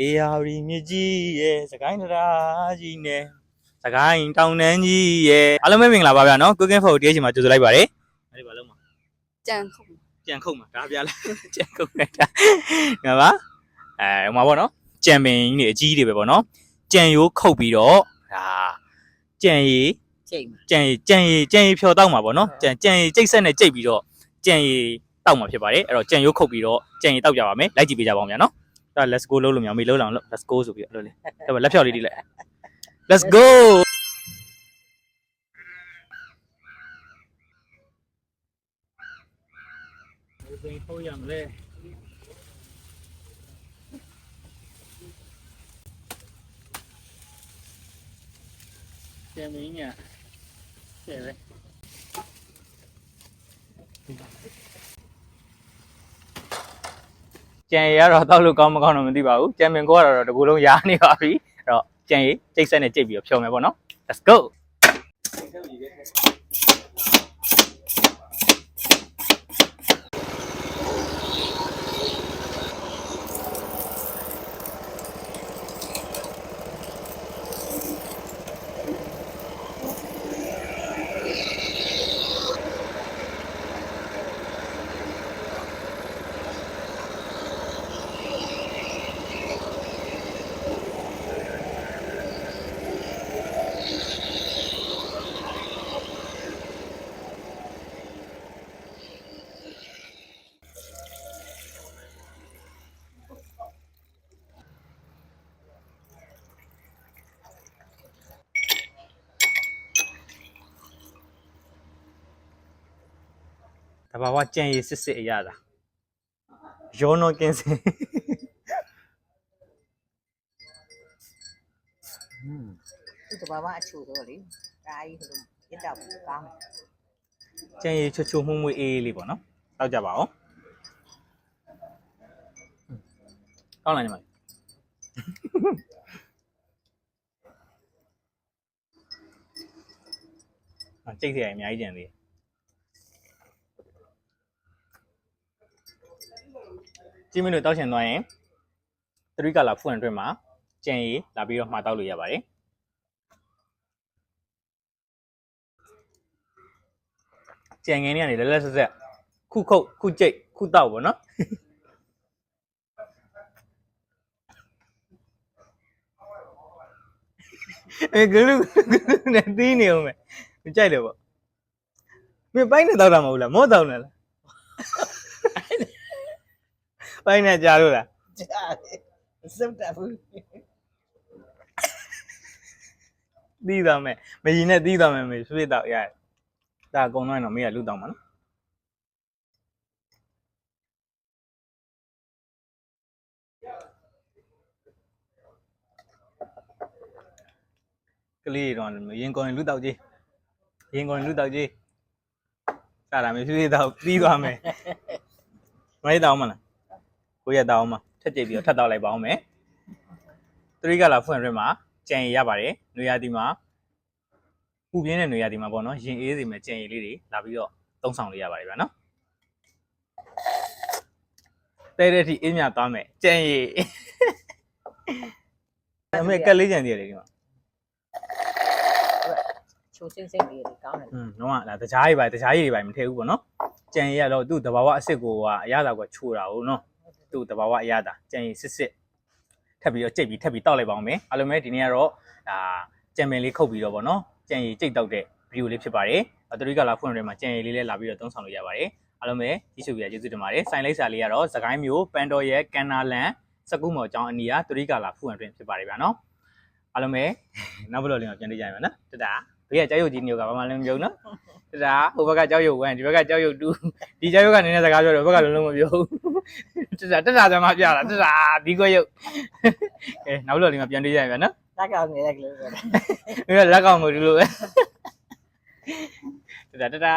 အေယာရီမြစ်ကြီးရဲ့စကိုင်းတရားကြီးနဲ့စကိုင်းတောင်တန်းကြီးရဲ့အားလုံးပဲမင်္ဂလာပါဗျာနော် Cooking for Day ချိန်မှာကြိုဆိုလိုက်ပါတယ်အဲ့ဒီဘာလို့မကြံခုကြံခုတ်မှာဒါပြလားကြံခုတ်လိုက်တာငါပါအဲဟိုမှာပေါ့နော်ကြံပင်ကြီးတွေအကြီးတွေပဲပေါ့နော်ကြံရိုးခုတ်ပြီးတော့ဒါကြံရည်ချိန်မှာကြံရည်ကြံရည်ကြံရည်ဖြော်တောက်မှာပေါ့နော်ကြံကြံရည်ကြိတ်ဆက်နဲ့ကြိတ်ပြီးတော့ကြံရည်တောက်မှာဖြစ်ပါတယ်အဲ့တော့ကြံရိုးခုတ်ပြီးတော့ကြံရည်တောက်ကြပါမယ်လိုက်ကြည့်ပေးကြပါဦးဗျာနော် ဒါ let's go လုံးလို့မြောင်မေးလုံးလောင်လို့ let's go ဆိုပြီးတော့လို့လေဒါပဲလက်ဖြောက်လေးဒီလိုက် let's go ဘယ်ထိုးရမလဲကျမင်းညာကျဲပဲ ကြံရည်ကတော့တောက်လို့ကောင်းမကောင်းတော့မသိပါဘူးကြံမင်ကိုကတော့တကူလုံးရားနေပါပြီအဲ့တော့ကြံရည်ကျိတ်ဆက်နဲ့ကြိတ်ပြီးတော့ဖြုံမယ်ပေါ့နော် let's go တဘာဝကြံရည်စစ်စစ်အရသာရောနောကင်းစင်သူတဘာဝအချိုတော့လေဒါကြီးဟိုလိုပြတ်တော့ကောင်းကြံရည်ချွတ်ချွတ်မှုမှုအေးအေးလေးပေါ့နော်တောက်ကြပါအောင်ကောင်းလားညီမလေးအကျိတ်စရာအများကြီးကြံသေးတယ် ကြည့်မလို့တောက်ရှင်သွားရင်3 color ဖူအန်တွင်မှာကြံရည်လာပြီးတော့မှာတောက်လို့ရပါတယ်ကြံငင်းနေကနေလက်လက်ဆက်ဆက်ခုခုတ်ခုကြိတ်ခုတောက်ပေါ့နော်အဲဂလူဂလူနဲ့တီးနေအောင်မယ်မကြိုက်တယ်ပေါ့မင်းပိုင်းနဲ့တောက်တာမဟုတ်လားမော့တောက်နေလား ပိုင်းနဲ့ကြားလို့လားကြားစုတ်တာဘူးတီးသွားမယ်မရင်နဲ့တီးသွားမယ်မေဆွေးတောက်ရတယ်ဒါအကုန်လုံးတော့မေးရလူတောက်မှာနော်ကလေးတွေတော့ရင်ကုန်ရင်လူတောက်ကြီးရင်ကုန်ရင်လူတောက်ကြီးစတာမေဆွေးတောက်တီးသွားမယ်မလေးတောက်မလား ကိုရတောက်မထက်ကြိတ်ပြီးတော့ထပ်တောက်လိုက်ပါအောင်မယ်3ကလာဖွင့်ရမှာကြံရည်ရပါတယ်နွေရာသီမှာပူပြင်းတဲ့နွေရာသီမှာပေါ့နော်ရင်အေးစီမဲ့ကြံရည်လေးတွေလာပြီးတော့သုံးဆောင်လို့ရပါတယ်ဗျာနော်တဲတဲ့အထိအေးမြသွားမယ်ကြံရည်အမေကက်လေးကြံသေးတယ်ဒီမှာချိုးစင်းစင်းလေးတွေကောင်းတယ်อืมတော့ကဒါတခြားကြီးပါတခြားကြီးတွေပါမထည့်ဘူးပေါ့နော်ကြံရည်ကတော့သူ့တဘာဝအစ်စ်ကိုကအရသာကချိုးတာဟုတ်နော် သူ့တဘာဝအရသာကြံရည်စစ်စစ်ထပ်ပြီးတော့ကြိတ်ပြီးထပ်ပြီးတောက်လိုက်ပါအောင်မယ်အားလုံးပဲဒီနေ့ကတော့ဒါကြံပင်လေးခုတ်ပြီးတော့ပေါ့နော်ကြံရည်ကြိတ်တောက်တဲ့ဗီဒီယိုလေးဖြစ်ပါတယ်အတူတူကလာဖွင့်ရဲမှာကြံရည်လေးလည်းလာပြီးတော့သုံးဆောင်လို့ရပါတယ်အားလုံးပဲကြည့်ရှုပြကျေးဇူးတင်ပါတယ်ဆိုင်လိုက်စာလေးကတော့သခိုင်းမျိုးပန်တော်ရဲ့ကန်နာလန်စကူမော်ကျောင်းအနီးကတူရီကလာဖွင့်ရဲဖြစ်ပါတယ်ဗျာနော်အားလုံးပဲနောက်ဘလော့လေးမှာပြန်တွေ့ကြရမယ်နော်တတာဘေးကကြောက်ရွံ့ကြီးမျိုးကဘာမှလည်းမပြောဘူးနော်တဒါဟိုဘက်ကကြောက်ရွံ့1ဒီဘက်ကကြောက်ရွံ့2ဒီကြောက်ရွံ့ကနည်းနည်းစကားပြောတယ်ဟိုဘက်ကလုံးလုံးမပြောဘူး တဒါတဒါသမားပြတာတဒါဒီကွရုပ်အဲနောက်လို့လေးမှာပြန်တွေ့ရပြန်နော်တက်ကောင်းနေတဲ့ကလေးပဲဒီကလက်ကောင်ကိုဒီလိုပဲတဒါတဒါ